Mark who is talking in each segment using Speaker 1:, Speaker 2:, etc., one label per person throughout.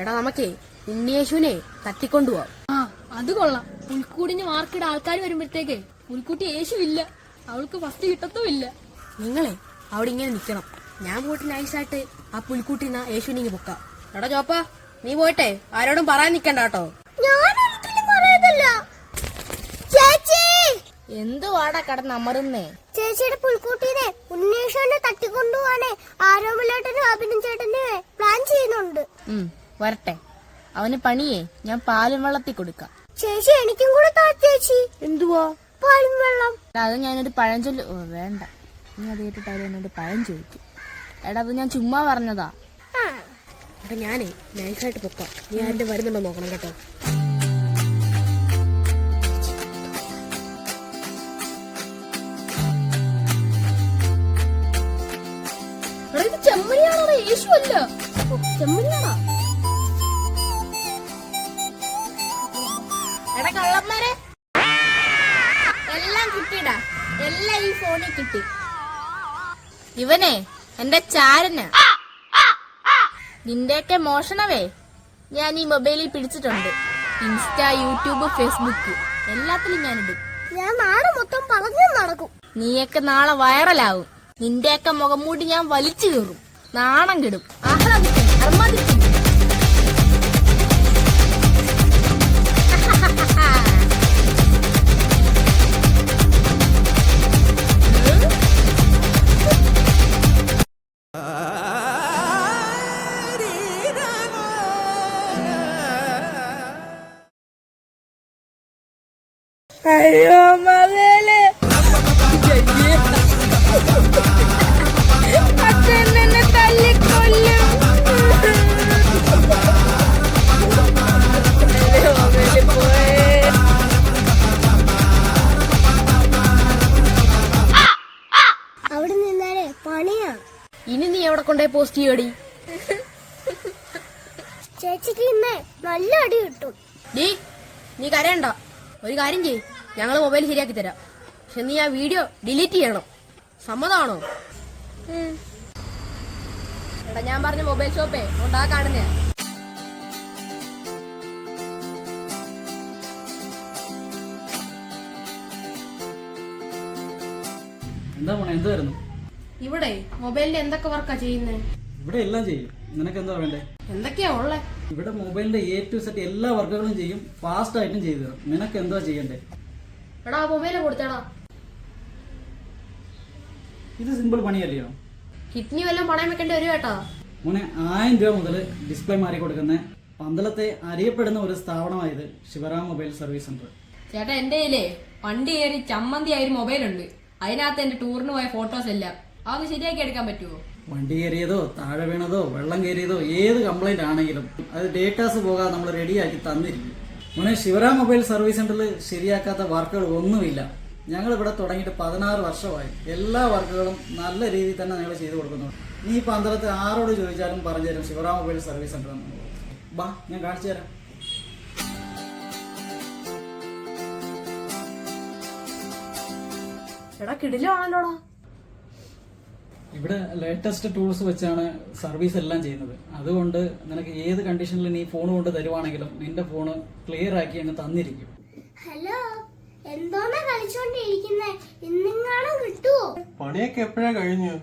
Speaker 1: എടാ നമുക്കേ ഉണ്ണിയേശുവിനെ തട്ടിക്കൊണ്ടുപോവാം.
Speaker 2: ആ അത് കൊള്ളാം. പുൽക്കൂടിന് മാർക്കിട ആൾക്കാർ വരുമ്പോഴത്തേക്കേ പുൽക്കുട്ടി യേശു ഇല്ല അവൾക്ക് ഫസ്റ്റ് കിട്ടത്തുമില്ല.
Speaker 1: നിങ്ങളെ അവിടെ ഇങ്ങനെ നിൽക്കണം. ഞാൻ പോയിട്ട് നൈസായിട്ട് ആ പുലിക്കുട്ടിന്ന് യേശുവിനെ ഇങ്ങനെ പൊക്കാം. എടാ ചോപ്പ നീ പോയിട്ടെ ആരോടും പറയാൻ നിക്കണ്ട കേട്ടോ. എന്തുവാടാ കടന്ന് അമറുന്നേ?
Speaker 3: ചേച്ചിയുടെ പുൽക്കൂട്ടീനെ ഉണ്ണീഷനെ തട്ടിക്കൊണ്ടുപോവാനെ ആരോമലേട്ടനും അഭിനം ചേട്ടനും പ്ലാൻ ചെയ്യുന്നുണ്ട്.
Speaker 1: വരട്ടെ. അവന് പണിയേ ഞാൻ പാലും വെള്ളത്തിൽ കൊടുക്കാം.
Speaker 3: ചേച്ചി എനിക്കും കൂടെ ചേച്ചി.
Speaker 1: എന്തുവാ?
Speaker 3: പാലും വെള്ളം.
Speaker 1: അത് ഞാനൊരു പഴഞ്ചൊല്ല് ഓ വേണ്ട. നീ അത് കേട്ടിട്ട് എന്നോട് പഴം ചോദിക്കും. എടാ അത് ഞാൻ ചുമ്മാ പറഞ്ഞതാ. അപ്പൊ ഞാനേ നൈസായിട്ട് പൊക്കാം. നീ ആരുടെ വരുന്നുണ്ടോ നോക്കണം കേട്ടോ.
Speaker 2: ചെമ്മരിയാണോ യേശു അല്ല. ചെമ്മരിയാണോ?
Speaker 1: എടാ കള്ളന്മാരെ. എല്ലാം കിട്ടിടാ എല്ലാം ഈ ഫോണിൽ കിട്ടി. ഇവനെ എന്റെ ചാരന്. നിന്റെയൊക്കെ മോഷണവേ ഞാൻ ഈ മൊബൈലിൽ പിടിച്ചിട്ടുണ്ട്. Insta YouTube Facebook. എല്ലാത്തിലും ഞാനിടും.
Speaker 3: ഞാൻ നാളെ മൊത്തം പറഞ്ഞു നടക്കും.
Speaker 1: നീയൊക്കെ നാളെ വൈറലാവും. നിന്റെയൊക്കെ മുഖം മൂടി ഞാൻ വലിച്ചു കയറും നാണം കിടും. ആഹ്ലാദിക്കും. അർമാദിക്കും. അയ്യോ മകളെ. അച്ഛൻ എന്നെ തല്ലിക്കൊല്ലും.
Speaker 3: അവിടെ നിന്നാലേ പണിയാ.
Speaker 1: ഇനി നീ എവിടെ കൊണ്ടേ പോസ്റ്റ് ചെയ്യടി.
Speaker 3: ചേച്ചിക്ക് ഇന്ന് നല്ല അടി കിട്ടും.
Speaker 1: നീ നീ കരയണ്ട. ഒരു കാര്യം ചെയ് ഞങ്ങൾ മൊബൈൽ ശരിയാക്കി തരാം. പക്ഷെ നീ ആ വീഡിയോ ഡിലീറ്റ് ചെയ്യണം. സമ്മതമാണോ എടാ ഞാൻ പറഞ്ഞ മൊബൈൽ ഷോപ്പേ ഉണ്ടാ കാണുന്നേ
Speaker 4: എന്താ പോണേ എന്തായിരുന്നു
Speaker 1: ഇവിടെ മൊബൈലിന്റെ എന്തൊക്കെ വർക്കാ ചെയ്യുന്നേ?
Speaker 4: ഇവിടെ എല്ലാം ചെയ്യും. നിനക്ക് എന്താ വേണ്ടേ?
Speaker 1: എന്തൊക്കെയാ ഉള്ളേ?
Speaker 4: ഇവിടെ മൊബൈലിന്റെ എ ടു സെറ്റ് എല്ലാ വർക്കുകളും ചെയ്യും. ഫാസ്റ്റ് ആയിട്ടും ചെയ്തു തരാം. നിനക്ക് എന്താ ചെയ്യണ്ടേ?
Speaker 1: എടാ മൊബൈൽ കൊടുത്തേടാ.
Speaker 4: ഇത് സിമ്പിൾ പണിയല്ലയോ?
Speaker 1: കിഡ്നി വല്ലതും പണയം വെക്കേണ്ടി വരും കേട്ടാ.
Speaker 4: മോനെ ആയിരം രൂപ മുതൽ ഡിസ്പ്ലേ മാറി കൊടുക്കുന്ന പന്തളത്തെ അറിയപ്പെടുന്ന ഒരു സ്ഥാപനമായത് ശിവറാം മൊബൈൽ സർവീസ് സെന്റർ.
Speaker 2: ചേട്ടാ എന്റെ കയ്യിലേ വണ്ടി കയറി ചമ്മന്തി ആയ ഒരു മൊബൈൽ ഉണ്ട്. അതിനകത്ത് എന്റെ ടൂറിന് പോയ ഫോട്ടോസ് എല്ലാം. അതൊന്ന് ശരിയാക്കി എടുക്കാൻ പറ്റുമോ
Speaker 4: വണ്ടി കയറിയതോ താഴെ വീണതോ വെള്ളം കയറിയതോ ഏത് കംപ്ലൈന്റ് ആണെങ്കിലും അത് ഡേറ്റാസ് പോകാതെ നമ്മൾ റെഡിയാക്കി തന്നിരിക്കും. മോനെ ശിവരാ മൊബൈൽ സർവീസ് സെന്ററിൽ ശരിയാക്കാത്ത വർക്കുകൾ ഒന്നുമില്ല. ഞങ്ങൾ ഇവിടെ തുടങ്ങിയിട്ട് പതിനാറ് വർഷമായി. എല്ലാ വർക്കുകളും നല്ല രീതിയിൽ തന്നെ ഞങ്ങൾ ചെയ്തു കൊടുക്കുന്നുണ്ട്. ഈ പന്തളത്ത് ആരോട് ചോദിച്ചാലും പറഞ്ഞു തരും ശിവറാം മൊബൈൽ സർവീസ് സെന്റർ എന്ന്. ബാ ഞാൻ കാണിച്ചു തരാം.
Speaker 1: എടാ കിടിലാണല്ലോടാ
Speaker 4: ഇവിടെ ലേറ്റസ്റ്റ് ടൂൾസ് വെച്ചാണ് സർവീസ് എല്ലാം ചെയ്യുന്നത്. അതുകൊണ്ട് നിനക്ക് ഏത് കണ്ടീഷനിൽ നീ ഫോൺ കൊണ്ട് തരുവാണെങ്കിലും നിന്റെ ഫോണ് ക്ലിയർ ആക്കി അങ്ങ് തന്നിരിക്കും.
Speaker 3: ഹലോ എന്തോന്നാ കളിച്ചോണ്ടിരിക്കുന്നേ? ഇന്നിങ്ങാണോ കിട്ടുവോ?
Speaker 5: പണിയൊക്കെ എപ്പോഴാ കഴിഞ്ഞു?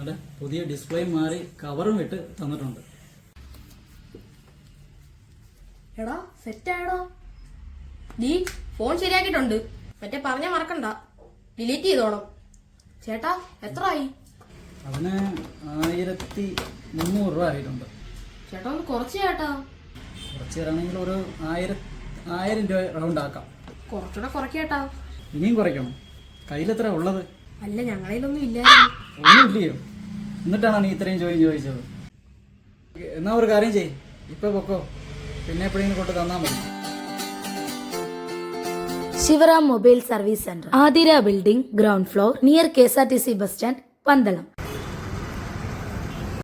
Speaker 4: അതെ പുതിയ ഡിസ്പ്ലേ മാറി കവറും ഇട്ട് തന്നിട്ടുണ്ട്.
Speaker 1: എടാ സെറ്റ് ആയടോ. നീ ഫോൺ ശരിയാക്കിയിട്ടുണ്ട്. മറ്റേ പറഞ്ഞ മറക്കണ്ട. ഡിലീറ്റ് ചെയ്തോണം. ചേട്ടാ എത്ര ആയി?
Speaker 4: അതിന് ആയിരത്തി മുന്നൂറ് രൂപ ആയിട്ടുണ്ട്.
Speaker 1: ചേട്ടാ ഒന്ന് കുറച്ച് ചേട്ടാ.
Speaker 4: കുറച്ച് തരാണെങ്കിൽ ഒരു ആയിരം ആയിരം രൂപ റൗണ്ട് ആക്കാം.
Speaker 1: കുറച്ചുകൂടെ കുറയ്ക്കേട്ടാ
Speaker 4: ഇനിയും കുറയ്ക്കണം. കയ്യിലെത്ര ഉള്ളത്?
Speaker 1: അല്ല ഞങ്ങളതിലൊന്നും ഒന്നും
Speaker 4: ഇല്ലയോ എന്നിട്ടാണ് നീ ഇത്രയും ചോദ്യം ചോദിച്ചത്? എന്നാ ഒരു കാര്യം ചെയ് ഇപ്പൊ പൊക്കോ. പിന്നെ എപ്പോഴെങ്കിലും കൊണ്ട് തന്നാ മതി.
Speaker 6: Sivaram mobile service centre. Athira building ground floor near K S R T C bus stand Pandalam.